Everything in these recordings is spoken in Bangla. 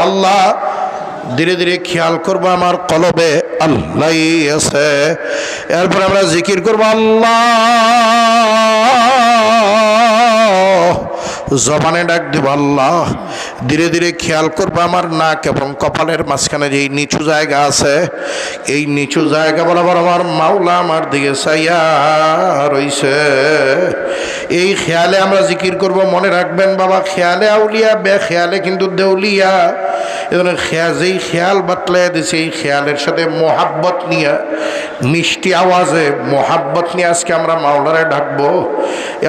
আল্লাহ ধীরে ধীরে খেয়াল করব আমার কলবে আল্লাহ আছে এরপর আমরা জিকির করব আল্লাহ। জবানে ডাক দিব আল্লাহ। ধীরে ধীরে খেয়াল করব আমার নাক এবং কপালের মাঝখানে যে নিচু জায়গা আছে, এই নিচু জায়গা বরাবর আমার মাওলা আমার দিকে চাইয়া রইছে। এই খেয়ালে আমরা জিকির করব, মনে রাখবেন বাবা, খেয়ালে আউলিয়া বে খেয়ালে কিন্তু দেউলিয়া। এজন্য যেই খেয়াল বাতলে দিছে, এই খেয়ালের সাথে মোহাব্বত নিয়ে, মিষ্টি আওয়াজে মোহাব্বত নিয়ে আজকে আমরা মাওলারে ডাকবো।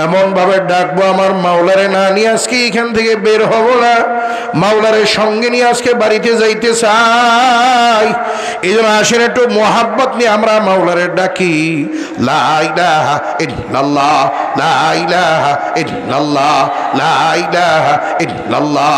এমনভাবে ডাকবো আমার মাওলারে না নিয়ে আজকে এখান থেকে বের হব না। মাওলারে সঙ্গে নিয়ে আজকে বাড়িতে যাইতে চাই। এই জন্য আসেন একটু মোহাব্বত নিয়ে আমরা মাওলারে ডাকি। ইল্লাল্লাহ লাইলাহা ইল্লাল্লাহ।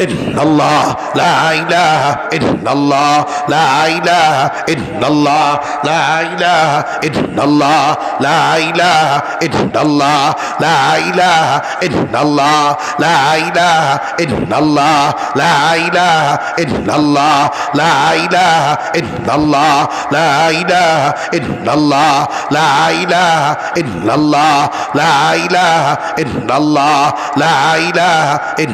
إن الله لا إله إلا الله لا إله إلا الله لا إله إلا الله لا إله إلا الله لا إله إلا الله لا إله إلا الله لا إله إلا الله لا إله إلا الله لا إله إلا الله لا إله إلا الله لا إله إلا الله لا إله إلا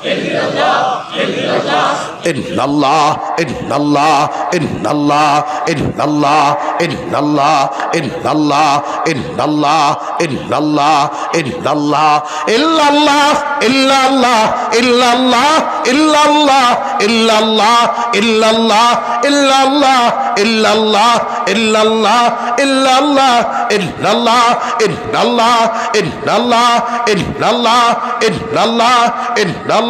ইন্নাল্লাহ ইন্নাল্লাহ ইন্নাল্লাহ ইন্নাল্লাহ ইন্নাল্লাহ ইন্নাল্লাহ ইন্নাল্লাহ ইন্নাল্লাহ ইন্নাল্লাহ ইল্লাল্লাহ ইল্লাল্লাহ ইল্লাল্লাহ ইল্লাল্লাহ ইল্লাল্লাহ ইল্লাল্লাহ ইল্লাল্লাহ ইল্লাল্লাহ ইল্লাল্লাহ ইল্লাল্লাহ ইল্লাল্লাহ ইল্লাল্লাহ ইল্লাল্লাহ ইল্লাল্লাহ ইল্লাল্লাহ ইল্লাল্লাহ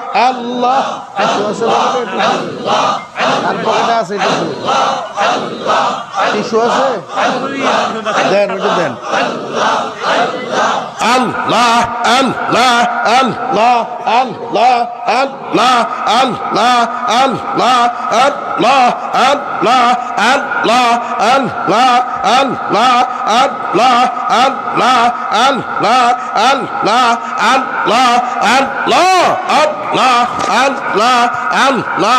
আর পকেটে আছে টিস্যু আছে দেন ওটা দেন আল্লাহ আল্লাহ আল্লাহ আল্লাহ আল্লাহ আল্লাহ আল্লাহ আল্লাহ আল্লাহ আল্লাহ আল্লাহ আল্লাহ আল্লাহ আল্লাহ আল্লাহ আল্লাহ আল্লাহ আল্লাহ আল্লাহ la and la and la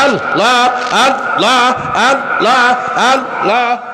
and la and la and la and la.